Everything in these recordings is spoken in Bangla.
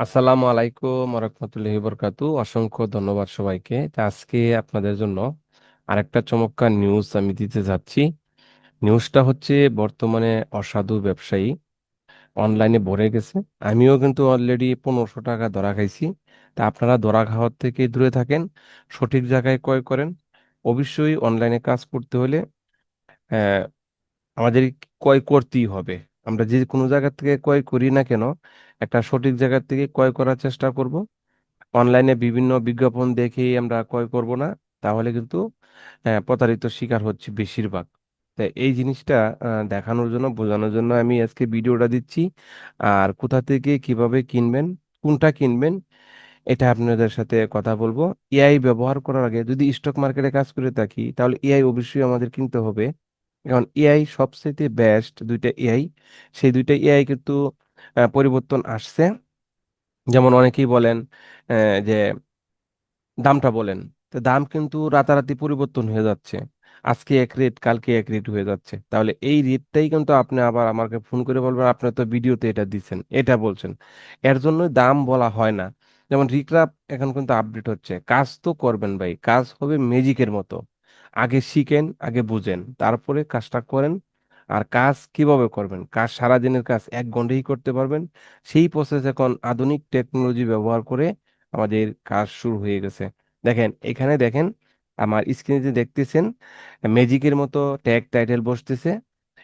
আসসালামু আলাইকুম রহমতুল্লাহি বরকাতু অসংখ্য ধন্যবাদ সবাইকে। আজকে আপনাদের জন্য আরেকটা চমৎকার নিউজ আমি দিতে যাচ্ছি। নিউজটা হচ্ছে বর্তমানে অসাধু ব্যবসায়ী অনলাইনে ভরে গেছে। আমিও কিন্তু অলরেডি পনেরোশো টাকা ধরা খাইছি। তা আপনারা ধরা খাওয়ার থেকে দূরে থাকেন, সঠিক জায়গায় ক্রয় করেন। অবশ্যই অনলাইনে কাজ করতে হলে আমাদের ক্রয় করতেই হবে। আমরা যে কোনো জায়গা থেকে ক্রয় করি না কেন একটা সঠিক জায়গা থেকে ক্রয় করার চেষ্টা করব। অনলাইনে বিভিন্ন বিজ্ঞাপন দেখেই আমরা ক্রয় করব না তাহলে কিন্তু আহ, প্রতারিত শিকার হচ্ছে বেশিরভাগ। তাই এই জিনিসটা দেখানোর জন্য বোঝানোর জন্য আমি আজকে ভিডিওটা দিচ্ছি। আর কোথা থেকে কীভাবে কিনবেন কোনটা কিনবেন এটা আপনাদের সাথে কথা বলব। এআই ব্যবহার করার আগে যদি স্টক মার্কেটে কাজ করে থাকি তাহলে এআই অবশ্যই আমাদের কিনতে হবে। কারণ এআই সবচেয়ে বেস্ট দুইটা এআই সেই দুইটা এআই কিন্তু পরিবর্তন আসছে। যেমন অনেকেই বলেন যে দামটা বলেন, তো দাম কিন্তু রাতারাতি পরিবর্তন হয়ে যাচ্ছে। আজকে এক রেট কালকে এক রেট হয়ে যাচ্ছে। তাহলে এই রেটটাই কিন্তু আপনি আবার আমাকে ফোন করে বলবেন, আপনি তো ভিডিওতে এটা দিচ্ছেন এটা বলছেন। এর জন্য দাম বলা হয় না। যেমন রিক্রাপ এখন কিন্তু আপডেট হচ্ছে। কাজ তো করবেন ভাই, কাজ হবে ম্যাজিকের মতো। আগে শিখেন, আগে বুঝেন। তারপরে কাজটা করেন। আর কাজ কীভাবে করবেন? কাজ সারাদিনের কাজ এক ঘন্টায় করতে পারবেন। সেই প্রসেস এখন আধুনিক টেকনোলজি ব্যবহার করে আমাদের কাজ শুরু হয়ে গেছে। দেখেন, এখানে দেখেন, আমার স্ক্রিনে যে দেখতেছেন ম্যাজিকের মতো ট্যাগ টাইটেল বসতেছে।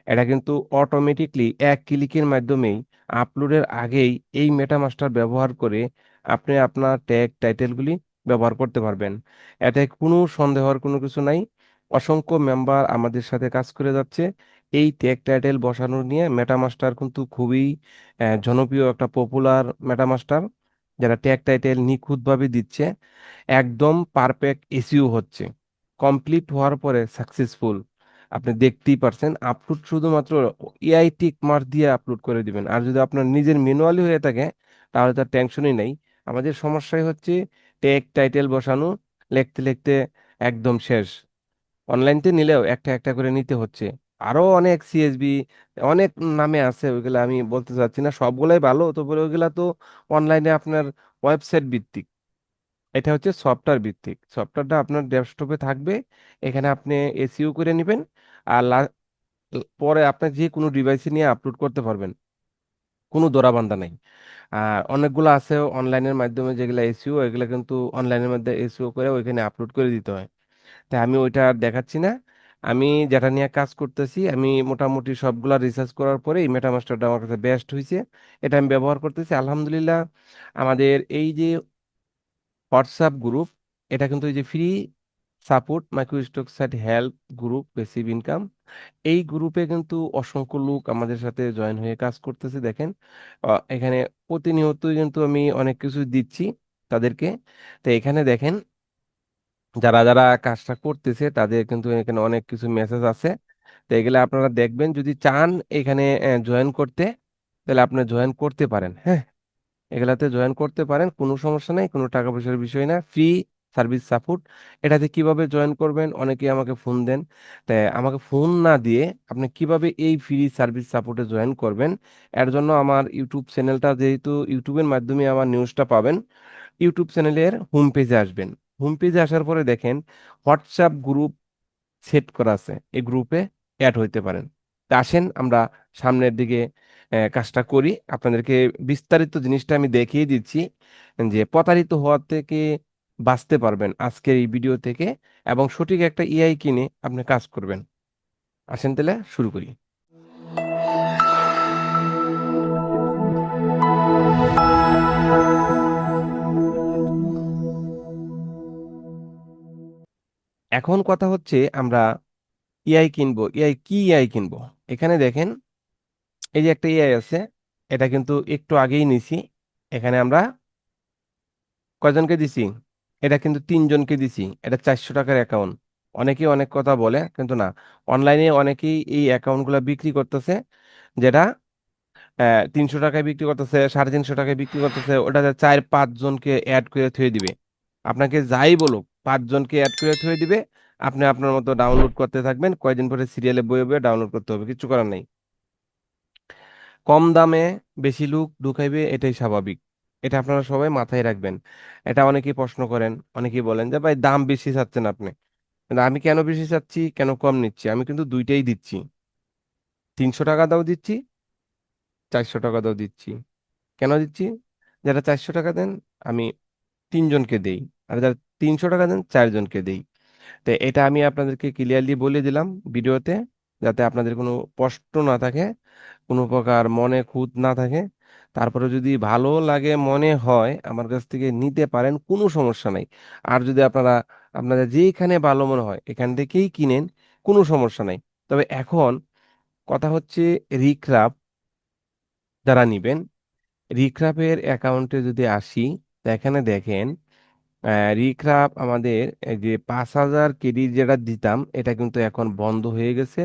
এটা কিন্তু অটোমেটিকলি এক ক্লিকের মাধ্যমেই আপলোডের আগেই এই মেটামাস্টার ব্যবহার করে আপনি আপনার ট্যাগ টাইটেলগুলি ব্যবহার করতে পারবেন। এতে কোনো সন্দেহের কোনো কিছু নাই। অসংখ্য মেম্বার আমাদের সাথে কাজ করে যাচ্ছে। এই ট্যাগ টাইটেল বসানো নিয়ে মেটামাস্টার কিন্তু খুবই জনপ্রিয় একটা পপুলার মেটামাস্টার যারা ট্যাগ টাইটেল নিখুঁতভাবে দিচ্ছে। একদম পারফেক্ট এসইও হচ্ছে। কমপ্লিট হওয়ার পরে সাকসেসফুল আপনি দেখতেই পারছেন আপলোড শুধুমাত্র এআই টিক মার্ক দিয়ে আপলোড করে দিবেন। আর যদি আপনার নিজের ম্যানুয়ালি হয়ে থাকে, তাহলে তার টেনশনই নেই। আমাদের সমস্যাই হচ্ছে ট্যাগ টাইটেল বসানো, লিখতে লিখতে একদম শেষ। অনলাইনতে নিলেও একটা একটা করে নিতে হচ্ছে। আরও অনেক সিএসবি অনেক নামে আছে, ওইগুলা আমি বলতে চাচ্ছি না। সবগুলাই ভালো, তবে ওইগুলা তো অনলাইনে আপনার ওয়েবসাইট ভিত্তিক। এটা হচ্ছে সফটওয়্যার ভিত্তিক। সফটওয়্যারটা আপনার ডেস্কটপে থাকবে, এখানে আপনি এসইও করে নেবেন, আর পরে আপনি যে কোনো ডিভাইসে নিয়ে আপলোড করতে পারবেন। কোনো ধরাবান্ধা নাই। আর অনেকগুলো আছে অনলাইনের মাধ্যমে যেগুলো এসইও এগুলো কিন্তু অনলাইনের মধ্যে এসইও করে ওইখানে আপলোড করে দিতে হয়। তাই আমি ওইটা আর দেখাচ্ছি না। আমি যেটা নিয়ে কাজ করতেছি, আমি মোটামুটি সবগুলা রিসার্চ করার পরে এই মেটামাস্টারটা আমার কাছে বেস্ট হয়েছে এটা আমি ব্যবহার করতেছি। আলহামদুলিল্লাহ, আমাদের এই যে হোয়াটসঅ্যাপ গ্রুপ এটা কিন্তু এই যে free support micro stock site help group passive income এই গ্রুপে কিন্তু অসংখ্য লোক আমাদের সাথে জয়েন হয়ে কাজ করতেছে, দেখেন। এখানে প্রতিনিয়তই কিন্তু আমি অনেক কিছু দিচ্ছি তাদেরকে। তো এখানে দেখেন যারা যারা কাজটা করতেছে তাদের কিন্তু এখানে অনেক কিছু মেসেজ আছে। তো এগুলো আপনারা দেখবেন, যদি চান এখানে জয়েন করতে, তাহলে আপনি জয়েন করতে পারেন হ্যাঁ? এগুলাতে জয়েন করতে পারেন, কোনো সমস্যা নেই, কোনো টাকা পয়সার বিষয় না ফ্রি সার্ভিস সাপোর্ট এটাতে কীভাবে জয়েন করবেন? অনেকে আমাকে ফোন দেন। তাই আমাকে ফোন না দিয়ে আপনি কীভাবে এই ফ্রি সার্ভিস সাপোর্টে জয়েন করবেন? এর জন্য আমার ইউটিউব চ্যানেলটা যেহেতু ইউটিউবের মাধ্যমে আমার নিউজটা পাবেন ইউটিউব চ্যানেলের হোম পেজে আসবেন। হোম পেজে আসার পরে দেখেন হোয়াটসঅ্যাপ গ্রুপ সেট করা আছে। এই গ্রুপে অ্যাড হইতে পারেন। তা আসেন আমরা সামনের দিকে কাজটা করি। আপনাদেরকে বিস্তারিত জিনিসটা আমি দেখিয়ে দিচ্ছি যে প্রতারিত হওয়ার থেকে বাঁচতে পারবেন আজকের এই ভিডিও থেকে এবং সঠিক একটা এআই কিনে আপনি কাজ করবেন। আসেন তাহলে শুরু করি। এখন কথা হচ্ছে আমরা এআই কিনবো এআই কি এআই কিনবো? এখানে দেখেন, এই যে একটা এআই আছে, এটা কিন্তু একটু আগেই নিছি। এখানে আমরা কয়জনকে দিছি? এটা কিন্তু তিনজনকে দিছি, এটা চারশো টাকার অ্যাকাউন্ট অনেকেই অনেক কথা বলে, কিন্তু না অনলাইনে অনেকেই এই অ্যাকাউন্টগুলো বিক্রি করতেছে, যেটা তিনশো টাকায় বিক্রি করতেছে, সাড়ে তিনশো টাকায় বিক্রি করতেছে, ওটাতে চার পাঁচ জনকে অ্যাড করে থুয়ে দিবে। আপনাকে যাই বলুক পাঁচ জনকে অ্যাড করে থুয়ে দিবে। আপনি আপনার মতো ডাউনলোড করতে থাকবেন। কয়দিন পরে সিরিয়ালে বয়ে বয়ে ডাউনলোড করতে হবে, কিছু করার নেই। কম দামে বেশি লোক ঢুকাইবে, এটাই স্বাভাবিক। এটা আপনারা সবাই মাথায় রাখবেন। এটা অনেকেই প্রশ্ন করেন, অনেকেই বলেন যে, ভাই, দাম বেশি চাচ্ছেন আপনি। আমি কেন বেশি চাচ্ছি, কেন কম নিচ্ছি? আমি কিন্তু দুইটাই দিচ্ছি। তিনশো টাকা দাও দিচ্ছি, চারশো টাকা দাও দিচ্ছি। কেন দিচ্ছি? যারা চারশো টাকা দেন, আমি তিনজনকে দেই। আর যারা তিনশো টাকা দেন, চারজনকে দেই। তো এটা আমি আপনাদেরকে ক্লিয়ারলি বলে দিলাম ভিডিওতে, যাতে আপনাদের কোনো কষ্ট না থাকে, কোনো প্রকার মনে খুঁত না থাকে। তারপরে যদি ভালো লাগে, মনে হয়, আমার কাছ থেকে নিতে পারেন, কোনো সমস্যা নাই। আর যদি আপনারা আপনাদের যেখানে ভালো মনে হয়, এখান থেকেই কিনেন, কোনো সমস্যা নাই। তবে এখন কথা হচ্ছে রিক্রাপ যারা নিবেন রিক্রাপের অ্যাকাউন্টে যদি আসি এখানে দেখেন রিক্রাপ আমাদের যে পাঁচ হাজার কেডি যেটা দিতাম, এটা কিন্তু এখন বন্ধ হয়ে গেছে।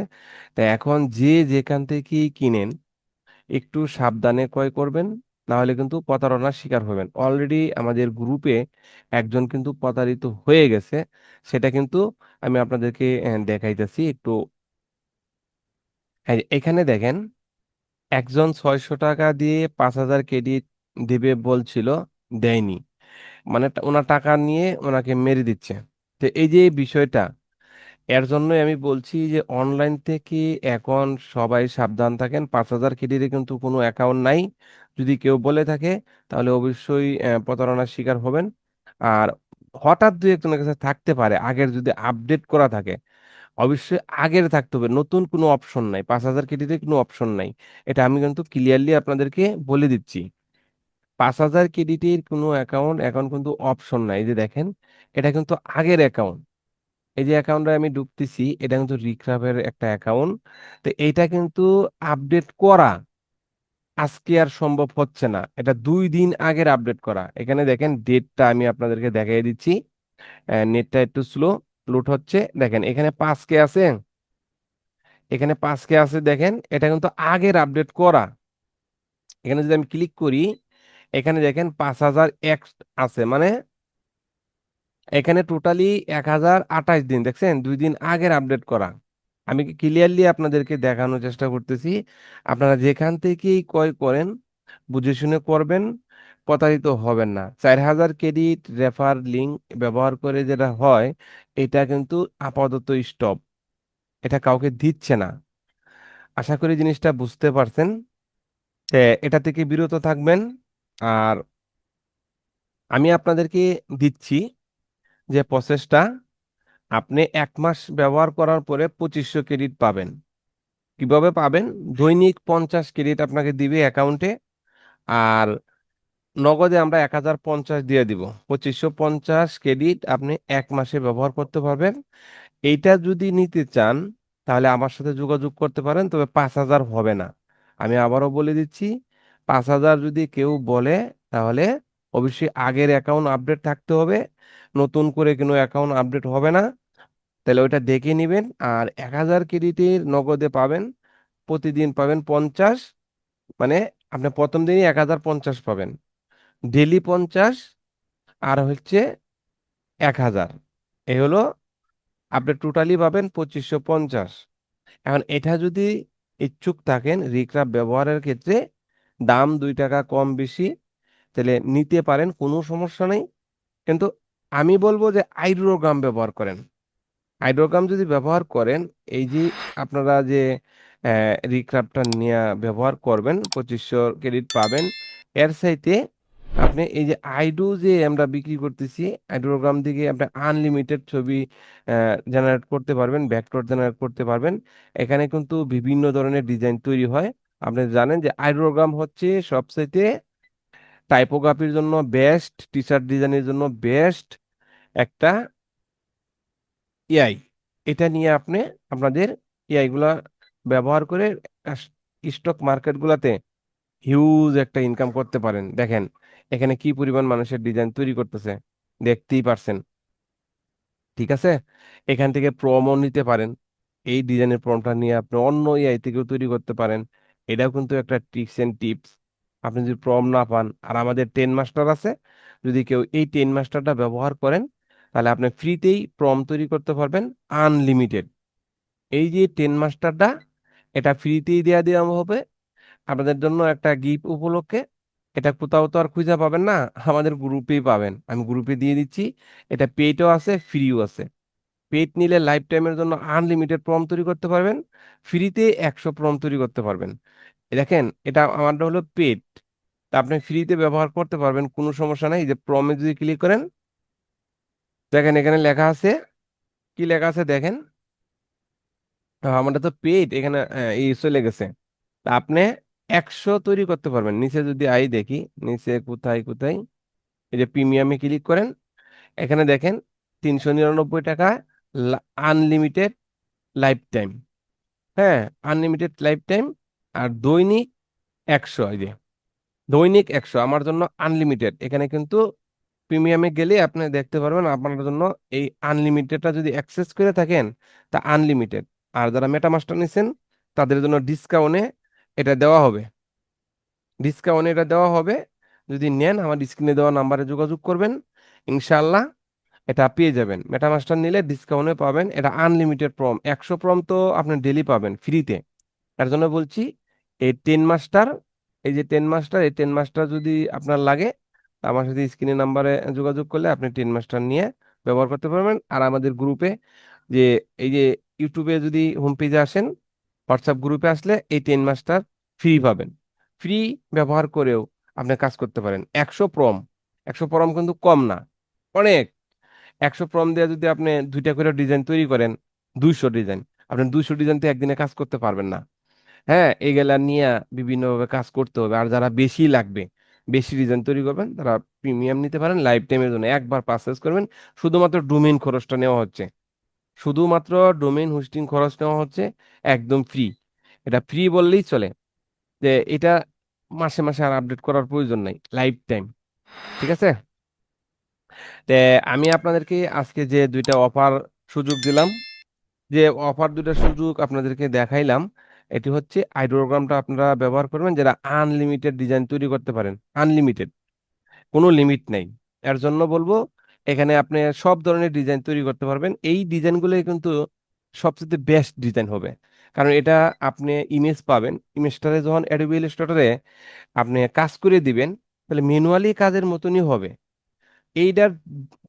তা এখন যে যেখান থেকেই কিনেন, একটু সাবধানে ক্রয় করবেন না হলে কিন্তু প্রতারণার শিকার হবেন। অলরেডি আমাদের গ্রুপে একজন কিন্তু প্রতারিত হয়ে গেছে, সেটা কিন্তু আমি আপনাদেরকে দেখাইতেছি একটু। এখানে দেখেন, একজন ছয়শো টাকা দিয়ে পাঁচ হাজার কেডি দেবে বলছিল, দেয়নি। মানে ওনার টাকা নিয়ে ওনাকে মেরে দিচ্ছে। তো এই যে বিষয়টা, এর জন্যই আমি বলছি যে অনলাইন থেকে এখন সবাই সাবধান থাকেন। পাঁচ হাজার কেডিতে কিন্তু কোনো অ্যাকাউন্ট নাই। যদি কেউ বলে থাকে, তাহলে অবশ্যই প্রতারণার শিকার হবেন। আর হঠাৎ দুই একজনের কাছে থাকতে পারে, আগের যদি আপডেট করা থাকে, অবশ্যই আগের থাকতে হবে। নতুন কোনো অপশন নাই। পাঁচ হাজার কেডিতে কোনো অপশন নাই। এটা আমি কিন্তু ক্লিয়ারলি আপনাদেরকে বলে দিচ্ছি। পাঁচ হাজার ক্রেডিটের কোনো অ্যাকাউন্ট এখন কিন্তু অপশন নাই। যে দেখেন, এটা কিন্তু আগের অ্যাকাউন্ট। এই যে অ্যাকাউন্টে আমি ঢুকতেছি, এটা কিন্তু রিক্রাভের একটা অ্যাকাউন্ট। তো এইটা কিন্তু আপডেট করা আজকে আর সম্ভব হচ্ছে না। এটা দুই দিন আগের আপডেট করা। এখানে দেখেন, ডেটটা আমি আপনাদেরকে দেখিয়ে দিচ্ছি। নেটটা একটু স্লো, লোড হচ্ছে। দেখেন, এখানে পাঁচ কে আছে। এখানে পাঁচ কে আছে, দেখেন, এটা কিন্তু আগের আপডেট করা। এখানে যদি আমি ক্লিক করি এখানে দেখেন পাঁচ হাজার এক আছে মানে এখানে টোটালি এক হাজার আঠাশ দিন, দেখছেন? দুই দিন আগের আপডেট করা। আমি ক্লিয়ারলি আপনাদেরকে দেখানোর চেষ্টা করতেছি। আপনারা যেখান থেকেই ক্রয় করেন, বুঝে শুনে করবেন, প্রতারিত হবেন না। চার হাজার ক্রেডিট রেফার লিঙ্ক ব্যবহার করে যেটা হয়, এটা কিন্তু আপাতত স্টপ এটা কাউকে দিচ্ছে না। আশা করি জিনিসটা বুঝতে পারছেন। এটা থেকে বিরত থাকবেন। আর আমি আপনাদেরকে দিচ্ছি যে প্রসেসটা আপনি এক মাস ব্যবহার করার পরে পঁচিশশো ক্রেডিট পাবেন। কীভাবে পাবেন? দৈনিক পঞ্চাশ ক্রেডিট আপনাকে দিবে অ্যাকাউন্টে আর নগদে আমরা এক হাজার পঞ্চাশ দিয়ে দিব। পঁচিশশো পঞ্চাশ ক্রেডিট আপনি এক মাসে ব্যবহার করতে পারবেন। এইটা যদি নিতে চান, তাহলে আমার সাথে যোগাযোগ করতে পারেন, তবে পাঁচ হাজার হবে না। আমি আবারও বলে দিচ্ছি পাঁচ হাজার যদি কেউ বলে, তাহলে অবশ্যই আগের অ্যাকাউন্ট আপডেট থাকতে হবে। নতুন করে কোনো অ্যাকাউন্ট আপডেট হবে না। তাহলে ওইটা দেখে নেবেন। আর এক হাজার ক্রেডিটের নগদে পাবেন, প্রতিদিন পাবেন পঞ্চাশ। মানে আপনি প্রথম দিনই এক হাজার পঞ্চাশ পাবেন। ডেলি পঞ্চাশ, আর হচ্ছে এক হাজার। এই হলো আপনি টোটালি পাবেন পঁচিশশো পঞ্চাশ। এখন এটা যদি ইচ্ছুক থাকেন রিক্রাফ ব্যবহারের ক্ষেত্রে দাম দুই টাকা কম বেশি, তাহলে নিতে পারেন, কোনো সমস্যা নেই। কিন্তু আমি বলব যে আইড্রোগ্রাম ব্যবহার করেন। হাইড্রোগ্রাম যদি ব্যবহার করেন, এই যে আপনারা যে রিক্রাফটটা নিয়ে ব্যবহার করবেন, পঁচিশশো ক্রেডিট পাবেন, এর সাইতে আপনি এই যে আইডু যে আমরা বিক্রি করতেছি আইড্রোগ্রাম থেকে আপনি আনলিমিটেড ছবি জেনারেট করতে পারবেন ভেক্টর জেনারেট করতে পারবেন। এখানে কিন্তু বিভিন্ন ধরনের ডিজাইন তৈরি হয়। আপনি জানেন যে আইড্রোগ্রাম হচ্ছে সবচাইতে টাইপোগ্রাফির জন্য বেস্ট টি শার্ট ডিজাইনের জন্য বেস্ট একটা এআই এটা নিয়ে আপনি আপনাদের এআই গুলা ব্যবহার করে স্টক মার্কেট গুলাতে হিউজ একটা ইনকাম করতে পারেন। দেখেন, এখানে কি পরিমাণ মানুষের ডিজাইন তৈরি করতেছে, দেখতেই পারছেন। ঠিক আছে? এখান থেকে প্রমও নিতে পারেন। এই ডিজাইনের প্রমটা নিয়ে আপনি অন্য এআই থেকেও তৈরি করতে পারেন। এটাও কিন্তু একটা ট্রিক্স এন্ড টিপস আপনি যদি প্রম না পান, আর আমাদের টেন মাস্টার আছে, যদি কেউ এই টেন মাস্টারটা ব্যবহার করেন, তাহলে আপনি ফ্রিতেই প্রম তৈরি করতে পারবেন আনলিমিটেড এই যে টেন মাস্টারটা এটা ফ্রিতেই দেওয়া দেওয়া হবে। আপনাদের জন্য একটা গিফট উপলক্ষে, এটা কোথাও তো আর খুঁজে পাবেন না, আমাদের গ্রুপেই পাবেন। আমি গ্রুপে দিয়ে দিচ্ছি, এটা পেইডও আছে ফ্রিও আছে। পেইড নিলে লাইফ টাইমের জন্য আনলিমিটেড প্রম তৈরি করতে পারবেন ফ্রিতে একশো প্রম তৈরি করতে পারবেন। দেখেন, এটা আমারটা হলো পেড তা আপনি ফ্রিতে ব্যবহার করতে পারবেন, কোনো সমস্যা নাই। যে প্রমে যদি ক্লিক করেন, দেখেন এখানে লেখা আছে, কি লেখা আছে দেখেন? আমারটা তো পেইড এখানে এই চলে গেছে তা আপনি একশো তৈরি করতে পারবেন। নিচে যদি আই দেখি, নিচে কোথায় কোথায়? এই যে প্রিমিয়ামে ক্লিক করেন, এখানে দেখেন, তিনশো নিরানব্বই টাকা আনলিমিটেড লাইফ টাইম হ্যাঁ আনলিমিটেড লাইফ টাইম আর দৈনিক একশো, এই যে। দৈনিক একশো, আমার জন্য আনলিমিটেড এখানে কিন্তু প্রিমিয়ামে গেলে আপনি দেখতে পারবেন আপনার জন্য এই আনলিমিটেডটা যদি অ্যাক্সেস করে থাকেন, তা আনলিমিটেড আর যারা মেটামাস্টার নিছেন, তাদের জন্য ডিসকাউন্টে এটা দেওয়া হবে। ডিসকাউন্টে এটা দেওয়া হবে। যদি নেন, আমার স্ক্রিনে দেওয়া নাম্বারে যোগাযোগ করবেন। ইনশাআল্লাহ এটা পেয়ে যাবেন। মেটামাস্টার নিলে ডিসকাউন্টে পাবেন। এটা আনলিমিটেড প্রম একশো প্রম তো আপনি ডেলি পাবেন ফ্রিতে তার জন্য বলছি, এই টেন মাস্টার এই যে টেন মাস্টার এই টেন মাস্টার যদি আপনার লাগে আমার সাথে স্ক্রিনে নাম্বারে যোগাযোগ করলে আপনি টেন মাস্টার নিয়ে ব্যবহার করতে পারবেন। আর আমাদের গ্রুপে যে, এই যে ইউটিউবে যদি হোম পেজে আসেন হোয়াটসঅ্যাপ গ্রুপে আসলে এই টেন মাস্টার ফ্রি পাবেন। ফ্রি ব্যবহার করেও আপনি কাজ করতে পারেন। একশো প্রম একশো প্রম কিন্তু কম না। অনেক। একশো প্রম দিয়ে যদি আপনি দুইটা করে ডিজাইন তৈরি করেন, দুইশো ডিজাইন আপনি দুইশো ডিজাইন তো একদিনে কাজ করতে পারবেন না। হ্যাঁ এগুলা নিয়ে বিভিন্নভাবে কাজ করতে হবে। আর যারা বেশি লাগবে, বেশি ডিজাইন তৈরি করবেন, তারা প্রিমিয়াম নিতে পারেন লাইফ টাইমের জন্য। একবার পারচেস করবেন, শুধুমাত্র ডোমেইন খরচটা নেওয়া হচ্ছে। শুধুমাত্র ডোমেন হোস্টিং খরচ নেওয়া হচ্ছে একদম ফ্রি এটা ফ্রি বললেই চলে। যে এটা মাসে মাসে আর আপডেট করার প্রয়োজন নাই লাইফ টাইম ঠিক আছে? আমি আপনাদেরকে আজকে যে দুইটা অফার সুযোগ দিলাম, যে অফার দুইটা সুযোগ আপনাদেরকে দেখাইলাম, এটি হচ্ছে আইডোগ্রামটা আপনারা ব্যবহার করবেন যেটা আনলিমিটেড ডিজাইন তৈরি করতে পারেন আনলিমিটেড কোনো লিমিট নেই। এর জন্য বলব, এখানে আপনি সব ধরনের ডিজাইন তৈরি করতে পারবেন। এই ডিজাইনগুলোই কিন্তু সবচেয়ে বেস্ট ডিজাইন হবে। কারণ এটা আপনি ইমেজ পাবেন। ইমেজটারে যখন অ্যাডোবি ইলাস্ট্রেটরে আপনি কাজ করে দিবেন, তাহলে ম্যানুয়ালি কাজের মতনই হবে। এইটার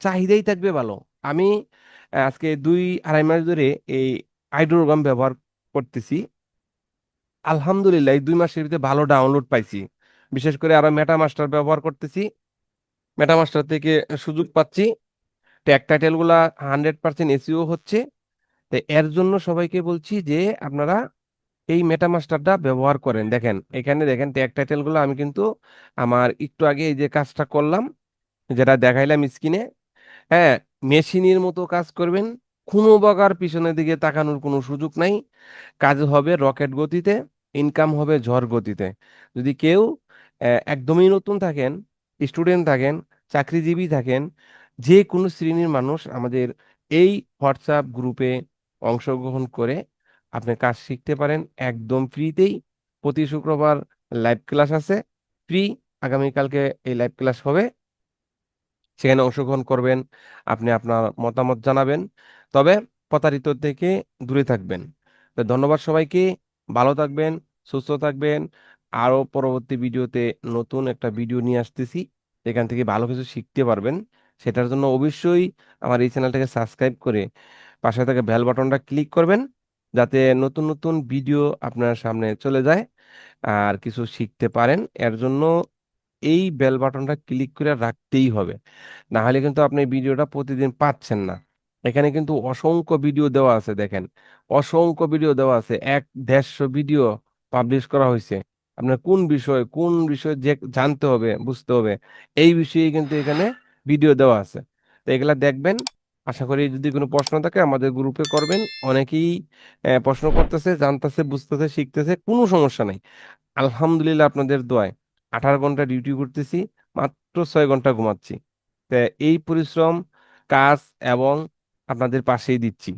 চাহিদাই থাকবে ভালো। আমি আজকে দুই, আড়াই মাস ধরে এই আইডোরগাম ব্যবহার করতেছি। আলহামদুলিল্লাহ, এই দুই মাসের ভিতরে ভালো ডাউনলোড পাইছি। বিশেষ করে আরও মেটা মাস্টার ব্যবহার করতেছি। মেটা মাস্টার থেকে সুযোগ পাচ্ছি। ট্যাগ টাইটেলগুলা হান্ড্রেড পার্সেন্ট এসিও হচ্ছে। তো এর জন্য সবাইকে বলছি যে, আপনারা এই মেটা মাস্টারটা ব্যবহার করেন। দেখেন, এখানে দেখেন ট্যাগ টাইটেলগুলো আমি কিন্তু আমার একটু আগে এই যে কাজটা করলাম। যেটা দেখাইলাম স্ক্রিনে হ্যাঁ মেশিনের মতো কাজ করবেন, কোনো প্রকার পিছনের দিকে তাকানোর কোনো সুযোগ নাই। কাজ হবে রকেট গতিতে ইনকাম হবে ঝড় গতিতে। যদি কেউ একদমই নতুন থাকেন স্টুডেন্ট থাকেন, চাকরিজীবী থাকেন, যে কোনো শ্রেণির মানুষ আমাদের এই হোয়াটসঅ্যাপ গ্রুপে অংশগ্রহণ করে আপনি কাজ শিখতে পারেন একদম ফ্রিতেই। প্রতি শুক্রবার লাইভ ক্লাস আছে ফ্রি আগামীকালকে এই লাইভ ক্লাস হবে। সেখানে অংশগ্রহণ করবেন, আপনি আপনার মতামত জানাবেন। তবে প্রতারিত থেকে দূরে থাকবেন। তো ধন্যবাদ সবাইকে, ভালো থাকবেন, সুস্থ থাকবেন। আরও পরবর্তী ভিডিওতে নতুন একটা ভিডিও নিয়ে আসতেছি এখান থেকে ভালো কিছু শিখতে পারবেন। সেটার জন্য অবশ্যই আমার এই চ্যানেলটাকে সাবস্ক্রাইব করে পাশে থাকা বেল বাটনটা ক্লিক করবেন, যাতে নতুন নতুন ভিডিও আপনার সামনে চলে যায় আর কিছু শিখতে পারেন। এর জন্য এই বেল বাটনটা ক্লিক করে রাখতেই হবে। না হলে কিন্তু আপনি ভিডিওটা প্রতিদিন পাচ্ছেন না। এখানে কিন্তু অসংখ্য ভিডিও দেওয়া আছে, দেখেন। অসংখ্য ভিডিও দেওয়া আছে। এক দেড়শো ভিডিও পাবলিশ করা হয়েছে। আপনার কোন বিষয় কোন বিষয় যে জানতে হবে, বুঝতে হবে, এই বিষয়ে কিন্তু এখানে ভিডিও দেওয়া আছে। তো এগুলা দেখবেন। আশা করি যদি কোনো প্রশ্ন থাকে আমাদের গ্রুপে করবেন। অনেকেই প্রশ্ন করতেছে, জানতেছে, বুঝতেছে, শিখতেছে, কোনো সমস্যা নাই। আলহামদুলিল্লাহ আপনাদের দোয়ায়। আঠারো ঘণ্টা ডিউটি করতেছি, মাত্র ছয় ঘণ্টা ঘুমাচ্ছি। তা এই পরিশ্রম, কাজ এবং আপনাদের পাশেই দিচ্ছি।